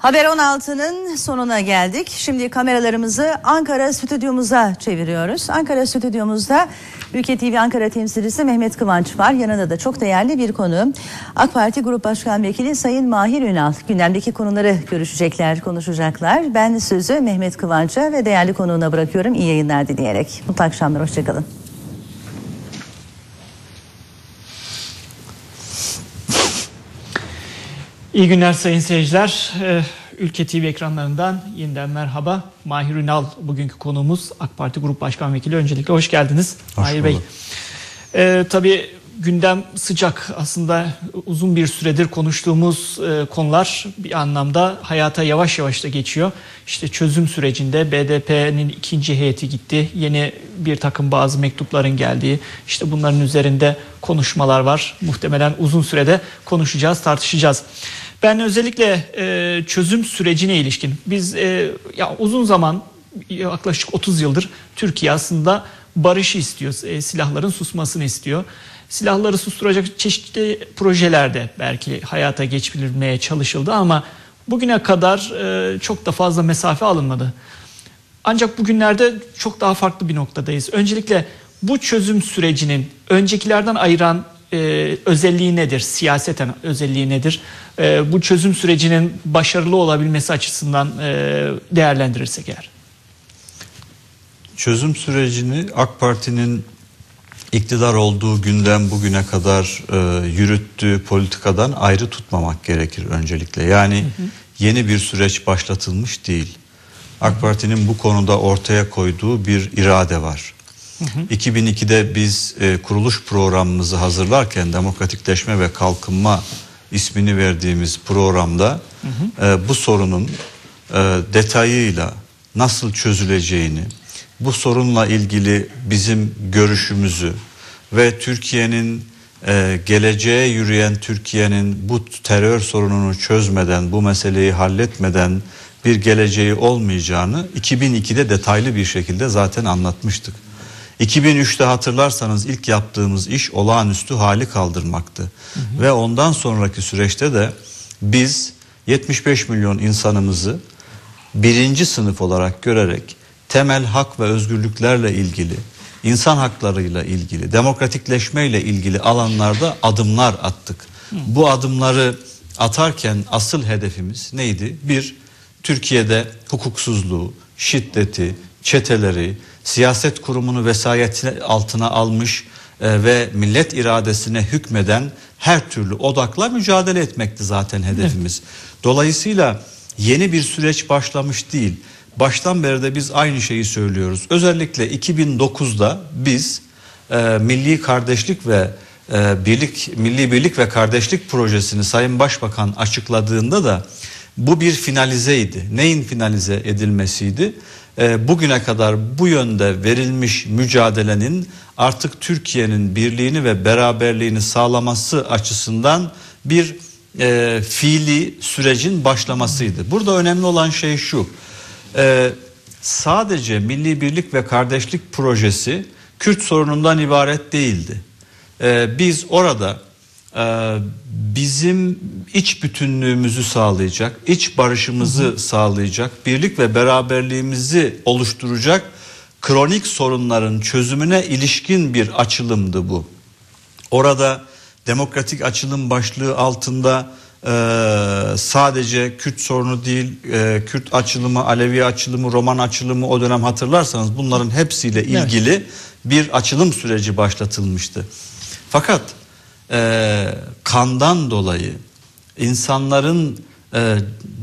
Haber 16'nın sonuna geldik. Şimdi kameralarımızı Ankara stüdyomuza çeviriyoruz. Ankara stüdyomuzda Ülke TV Ankara temsilcisi Mehmet Kıvanç var. Yanında da çok değerli bir konu. AK Parti Grup Başkan Vekili Sayın Mahir Ünal. Gündemdeki konuları görüşecekler, konuşacaklar. Ben sözü Mehmet Kıvanç'a ve değerli konuğuna bırakıyorum. İyi yayınlar dileyerek. Mutlu akşamlar, hoşçakalın. İyi günler sayın seyirciler. Ee, Ülke TV ekranlarından yeniden merhaba. Mahir Ünal bugünkü konuğumuz AK Parti Grup Başkan Vekili. Öncelikle hoş geldiniz hoş Mahir Bey. Ee, tabii gündem sıcak aslında uzun bir süredir konuştuğumuz e, konular bir anlamda hayata yavaş yavaş da geçiyor. İşte çözüm sürecinde BDP'nin ikinci heyeti gitti. Yeni bir takım bazı mektupların geldiği işte bunların üzerinde konuşmalar var. Muhtemelen uzun sürede konuşacağız, tartışacağız. Ben özellikle e, çözüm sürecine ilişkin biz e, ya uzun zaman yaklaşık 30 yıldır Türkiye aslında barışı istiyor, e, silahların susmasını istiyor. Silahları susturacak çeşitli projelerde belki hayata geçirilmeye çalışıldı ama bugüne kadar e, çok da fazla mesafe alınmadı. Ancak bugünlerde çok daha farklı bir noktadayız. Öncelikle bu çözüm sürecinin öncekilerden ayıran e, özelliği nedir? Siyaseten özelliği nedir? E, bu çözüm sürecinin başarılı olabilmesi açısından e, değerlendirirsek eğer. Çözüm sürecini AK Parti'nin iktidar olduğu günden bugüne kadar e, yürüttüğü politikadan ayrı tutmamak gerekir öncelikle. Yani hı hı. yeni bir süreç başlatılmış değil. AK Parti'nin bu konuda ortaya koyduğu bir irade var. Hı hı. 2002'de biz e, kuruluş programımızı hazırlarken demokratikleşme ve kalkınma ismini verdiğimiz programda hı hı. E, bu sorunun e, detayıyla nasıl çözüleceğini, bu sorunla ilgili bizim görüşümüzü ve Türkiye'nin e, geleceğe yürüyen Türkiye'nin bu terör sorununu çözmeden, bu meseleyi halletmeden bir geleceği olmayacağını 2002'de detaylı bir şekilde zaten anlatmıştık. 2003'te hatırlarsanız ilk yaptığımız iş olağanüstü hali kaldırmaktı. Hı hı. Ve ondan sonraki süreçte de biz 75 milyon insanımızı birinci sınıf olarak görerek temel hak ve özgürlüklerle ilgili, insan haklarıyla ilgili, demokratikleşmeyle ilgili alanlarda adımlar attık. Bu adımları atarken asıl hedefimiz neydi? Bir, Türkiye'de hukuksuzluğu, şiddeti, çeteleri, siyaset kurumunu vesayet altına almış e, ve millet iradesine hükmeden her türlü odakla mücadele etmekti zaten hedefimiz. Dolayısıyla yeni bir süreç başlamış değil. Baştan beri de biz aynı şeyi söylüyoruz. Özellikle 2009'da biz e, milli kardeşlik ve e, birlik milli birlik ve kardeşlik projesini Sayın Başbakan açıkladığında da bu bir finalizeydi. Neyin finalize edilmesiydi? E, bugüne kadar bu yönde verilmiş mücadelenin artık Türkiye'nin birliğini ve beraberliğini sağlaması açısından bir e, fiili sürecin başlamasıydı. Burada önemli olan şey şu. E, sadece Milli Birlik ve Kardeşlik Projesi Kürt sorunundan ibaret değildi. E, biz orada e, bizim iç bütünlüğümüzü sağlayacak, iç barışımızı hı hı. sağlayacak, birlik ve beraberliğimizi oluşturacak kronik sorunların çözümüne ilişkin bir açılımdı bu. Orada demokratik açılım başlığı altında e, sadece Kürt sorunu değil, e, Kürt açılımı, Alevi açılımı, Roman açılımı o dönem hatırlarsanız bunların hepsiyle ilgili evet. bir açılım süreci başlatılmıştı. Fakat e, kandan dolayı insanların e,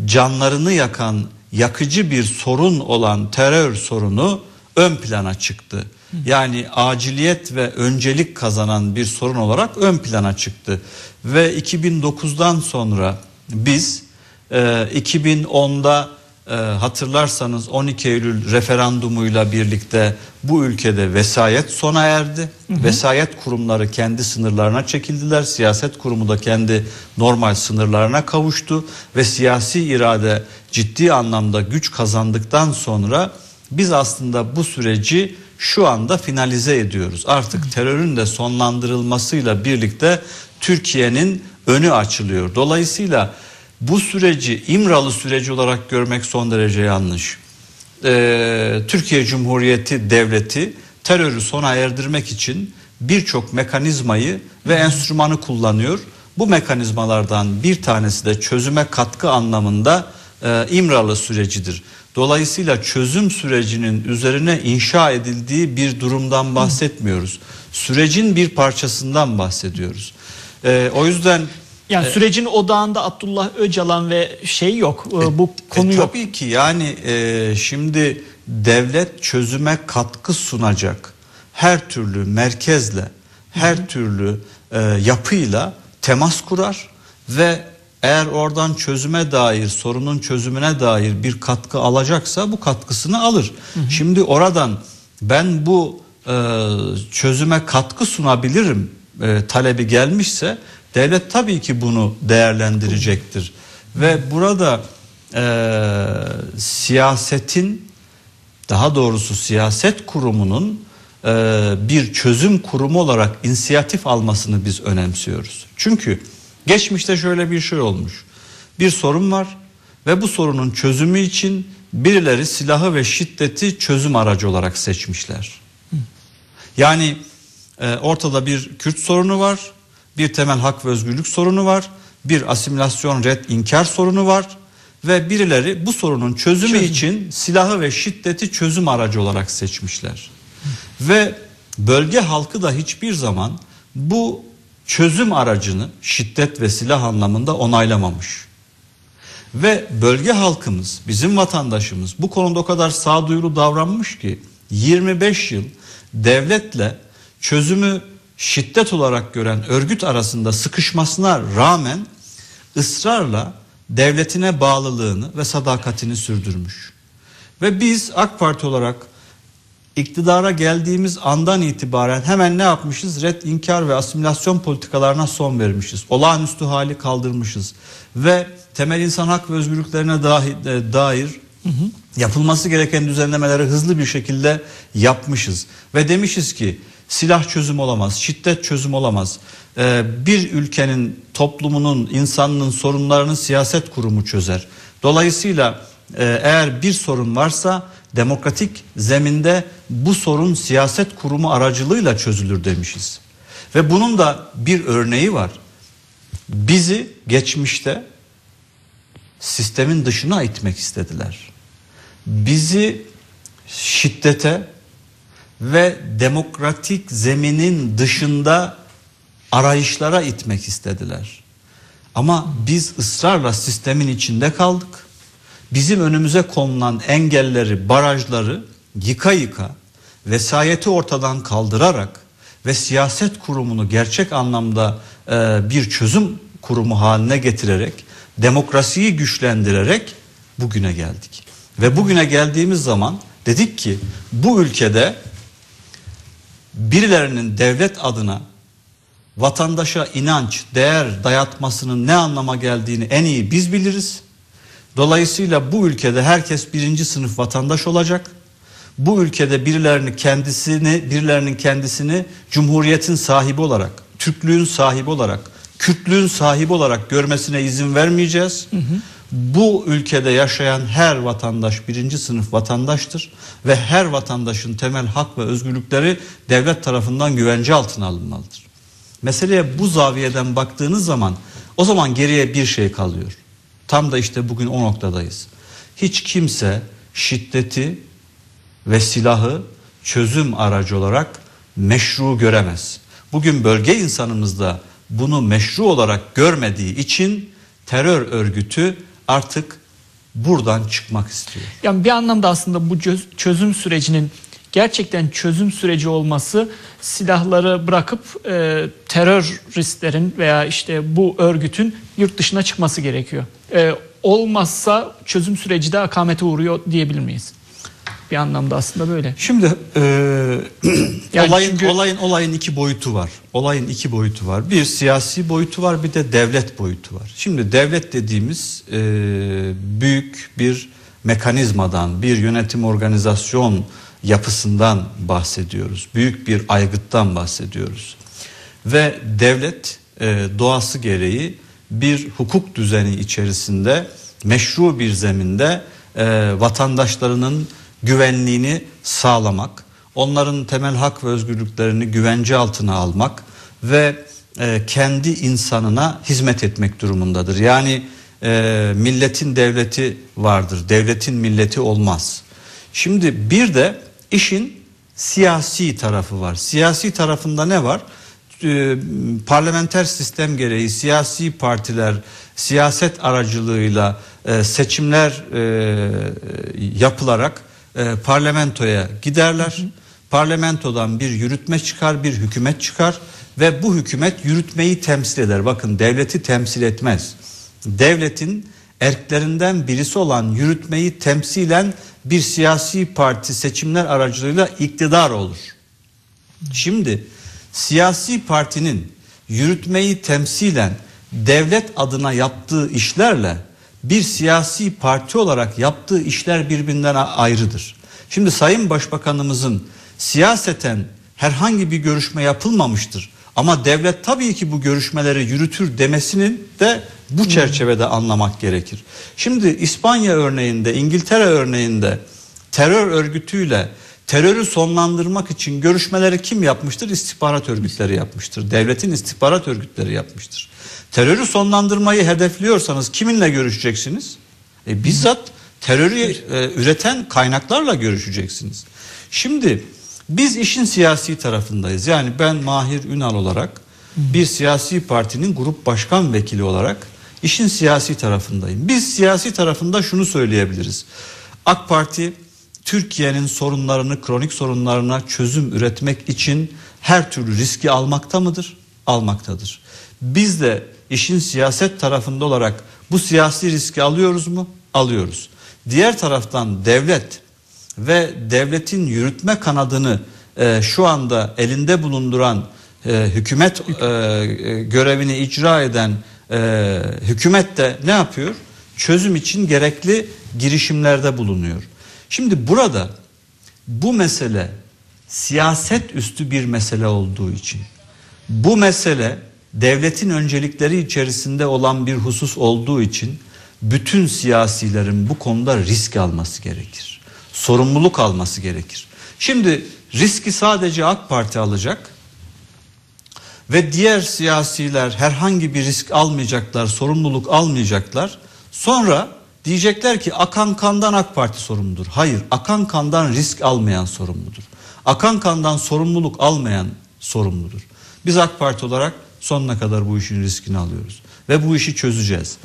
canlarını yakan yakıcı bir sorun olan terör sorunu ön plana çıktı. Yani aciliyet ve öncelik kazanan bir sorun olarak ön plana çıktı. Ve 2009'dan sonra biz e, 2010'da e, hatırlarsanız 12 Eylül referandumuyla birlikte bu ülkede vesayet sona erdi. Hı hı. Vesayet kurumları kendi sınırlarına çekildiler. Siyaset kurumu da kendi normal sınırlarına kavuştu ve siyasi irade ciddi anlamda güç kazandıktan sonra biz aslında bu süreci şu anda finalize ediyoruz. Artık terörün de sonlandırılmasıyla birlikte Türkiye'nin önü açılıyor. Dolayısıyla bu süreci İmralı süreci olarak görmek son derece yanlış. Ee, Türkiye Cumhuriyeti Devleti terörü sona erdirmek için birçok mekanizmayı ve enstrümanı kullanıyor. Bu mekanizmalardan bir tanesi de çözüme katkı anlamında e, İmralı sürecidir. Dolayısıyla çözüm sürecinin üzerine inşa edildiği bir durumdan bahsetmiyoruz. Sürecin bir parçasından bahsediyoruz. E, o yüzden yani sürecin odağında Abdullah Öcalan ve şey yok. E, bu konu e, yok. Tabii ki yani e, şimdi devlet çözüme katkı sunacak her türlü merkezle, her türlü e, yapıyla temas kurar ve eğer oradan çözüme dair, sorunun çözümüne dair bir katkı alacaksa bu katkısını alır. Hı hı. Şimdi oradan ben bu e, çözüme katkı sunabilirim e, talebi gelmişse devlet tabii ki bunu değerlendirecektir. Hı. Ve burada e, siyasetin daha doğrusu siyaset kurumunun e, bir çözüm kurumu olarak inisiyatif almasını biz önemsiyoruz. Çünkü geçmişte şöyle bir şey olmuş. Bir sorun var ve bu sorunun çözümü için birileri silahı ve şiddeti çözüm aracı olarak seçmişler. Yani e, ortada bir Kürt sorunu var, bir temel hak ve özgürlük sorunu var, bir asimilasyon red inkar sorunu var ve birileri bu sorunun çözümü Çözüm. için silahı ve şiddeti çözüm aracı olarak seçmişler. Ve bölge halkı da hiçbir zaman bu çözüm aracını şiddet ve silah anlamında onaylamamış. Ve bölge halkımız, bizim vatandaşımız bu konuda o kadar sağduyulu davranmış ki 25 yıl devletle çözümü şiddet olarak gören örgüt arasında sıkışmasına rağmen ısrarla devletine bağlılığını ve sadakatini sürdürmüş. Ve biz AK Parti olarak iktidara geldiğimiz andan itibaren hemen ne yapmışız? Red, inkar ve asimilasyon politikalarına son vermişiz. Olağanüstü hali kaldırmışız. Ve temel insan hak ve özgürlüklerine dahi, e, dair hı hı. yapılması gereken düzenlemeleri hızlı bir şekilde yapmışız. Ve demişiz ki silah çözüm olamaz, şiddet çözüm olamaz. Ee, bir ülkenin, toplumunun, insanının sorunlarını siyaset kurumu çözer. Dolayısıyla e, eğer bir sorun varsa demokratik zeminde bu sorun siyaset kurumu aracılığıyla çözülür demişiz. Ve bunun da bir örneği var. Bizi geçmişte sistemin dışına itmek istediler. Bizi şiddete ve demokratik zeminin dışında arayışlara itmek istediler. Ama biz ısrarla sistemin içinde kaldık bizim önümüze konulan engelleri, barajları yıka yıka vesayeti ortadan kaldırarak ve siyaset kurumunu gerçek anlamda e, bir çözüm kurumu haline getirerek demokrasiyi güçlendirerek bugüne geldik. Ve bugüne geldiğimiz zaman dedik ki bu ülkede birilerinin devlet adına vatandaşa inanç, değer dayatmasının ne anlama geldiğini en iyi biz biliriz. Dolayısıyla bu ülkede herkes birinci sınıf vatandaş olacak. Bu ülkede birilerini kendisini, birilerinin kendisini cumhuriyetin sahibi olarak, Türklüğün sahibi olarak, Kürtlüğün sahibi olarak görmesine izin vermeyeceğiz. Hı hı. Bu ülkede yaşayan her vatandaş birinci sınıf vatandaştır ve her vatandaşın temel hak ve özgürlükleri devlet tarafından güvence altına alınmalıdır. Meseleye bu zaviyeden baktığınız zaman o zaman geriye bir şey kalıyor. Tam da işte bugün o noktadayız. Hiç kimse şiddeti ve silahı çözüm aracı olarak meşru göremez. Bugün bölge insanımız da bunu meşru olarak görmediği için terör örgütü artık buradan çıkmak istiyor. Yani bir anlamda aslında bu çözüm sürecinin gerçekten çözüm süreci olması silahları bırakıp e, teröristlerin veya işte bu örgütün yurt dışına çıkması gerekiyor. E, olmazsa çözüm süreci de akamete uğruyor diyebilir miyiz? Bir anlamda aslında böyle. Şimdi e, yani olayın çünkü... olayın olayın iki boyutu var. Olayın iki boyutu var. Bir siyasi boyutu var, bir de devlet boyutu var. Şimdi devlet dediğimiz e, büyük bir mekanizmadan, bir yönetim organizasyon yapısından bahsediyoruz. Büyük bir aygıttan bahsediyoruz. Ve devlet e, doğası gereği bir hukuk düzeni içerisinde meşru bir zeminde e, vatandaşlarının güvenliğini sağlamak, onların temel hak ve özgürlüklerini güvence altına almak ve e, kendi insanına hizmet etmek durumundadır. Yani e, milletin devleti vardır, devletin milleti olmaz. Şimdi bir de işin siyasi tarafı var. Siyasi tarafında ne var? E, parlamenter sistem gereği siyasi partiler siyaset aracılığıyla e, seçimler e, yapılarak e, parlamentoya giderler. Hı hı. Parlamentodan bir yürütme çıkar, bir hükümet çıkar ve bu hükümet yürütmeyi temsil eder. Bakın devleti temsil etmez. Devletin erklerinden birisi olan yürütmeyi temsilen bir siyasi parti seçimler aracılığıyla iktidar olur. Şimdi siyasi partinin yürütmeyi temsilen devlet adına yaptığı işlerle bir siyasi parti olarak yaptığı işler birbirinden ayrıdır. Şimdi Sayın Başbakanımızın siyaseten herhangi bir görüşme yapılmamıştır. Ama devlet tabii ki bu görüşmeleri yürütür demesinin de bu çerçevede anlamak gerekir. Şimdi İspanya örneğinde, İngiltere örneğinde terör örgütüyle terörü sonlandırmak için görüşmeleri kim yapmıştır? İstihbarat örgütleri yapmıştır. Devletin istihbarat örgütleri yapmıştır. Terörü sonlandırmayı hedefliyorsanız kiminle görüşeceksiniz? E, bizzat terörü e, üreten kaynaklarla görüşeceksiniz. Şimdi biz işin siyasi tarafındayız. Yani ben Mahir Ünal olarak bir siyasi partinin grup başkan vekili olarak işin siyasi tarafındayım. Biz siyasi tarafında şunu söyleyebiliriz. AK Parti Türkiye'nin sorunlarını, kronik sorunlarına çözüm üretmek için her türlü riski almakta mıdır? Almaktadır. Biz de işin siyaset tarafında olarak bu siyasi riski alıyoruz mu? Alıyoruz. Diğer taraftan devlet ve devletin yürütme kanadını e, şu anda elinde bulunduran e, hükümet e, görevini icra eden e, hükümet de ne yapıyor? Çözüm için gerekli girişimlerde bulunuyor. Şimdi burada bu mesele siyaset üstü bir mesele olduğu için bu mesele devletin öncelikleri içerisinde olan bir husus olduğu için bütün siyasilerin bu konuda risk alması gerekir. Sorumluluk alması gerekir. Şimdi riski sadece AK Parti alacak ve diğer siyasiler herhangi bir risk almayacaklar, sorumluluk almayacaklar. Sonra diyecekler ki akan kandan AK Parti sorumludur. Hayır, akan kandan risk almayan sorumludur. Akan kandan sorumluluk almayan sorumludur. Biz AK Parti olarak sonuna kadar bu işin riskini alıyoruz ve bu işi çözeceğiz.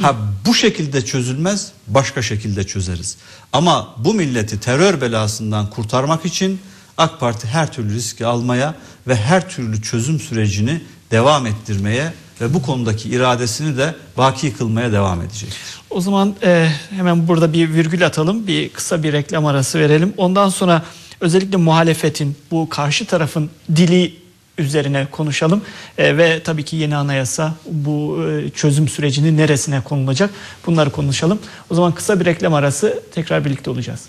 Ha bu şekilde çözülmez, başka şekilde çözeriz. Ama bu milleti terör belasından kurtarmak için AK Parti her türlü riski almaya ve her türlü çözüm sürecini devam ettirmeye ve bu konudaki iradesini de baki kılmaya devam edecek. O zaman e, hemen burada bir virgül atalım, bir kısa bir reklam arası verelim. Ondan sonra özellikle muhalefetin bu karşı tarafın dili üzerine konuşalım e, ve tabii ki yeni anayasa bu e, çözüm sürecinin neresine konulacak bunları konuşalım. O zaman kısa bir reklam arası tekrar birlikte olacağız.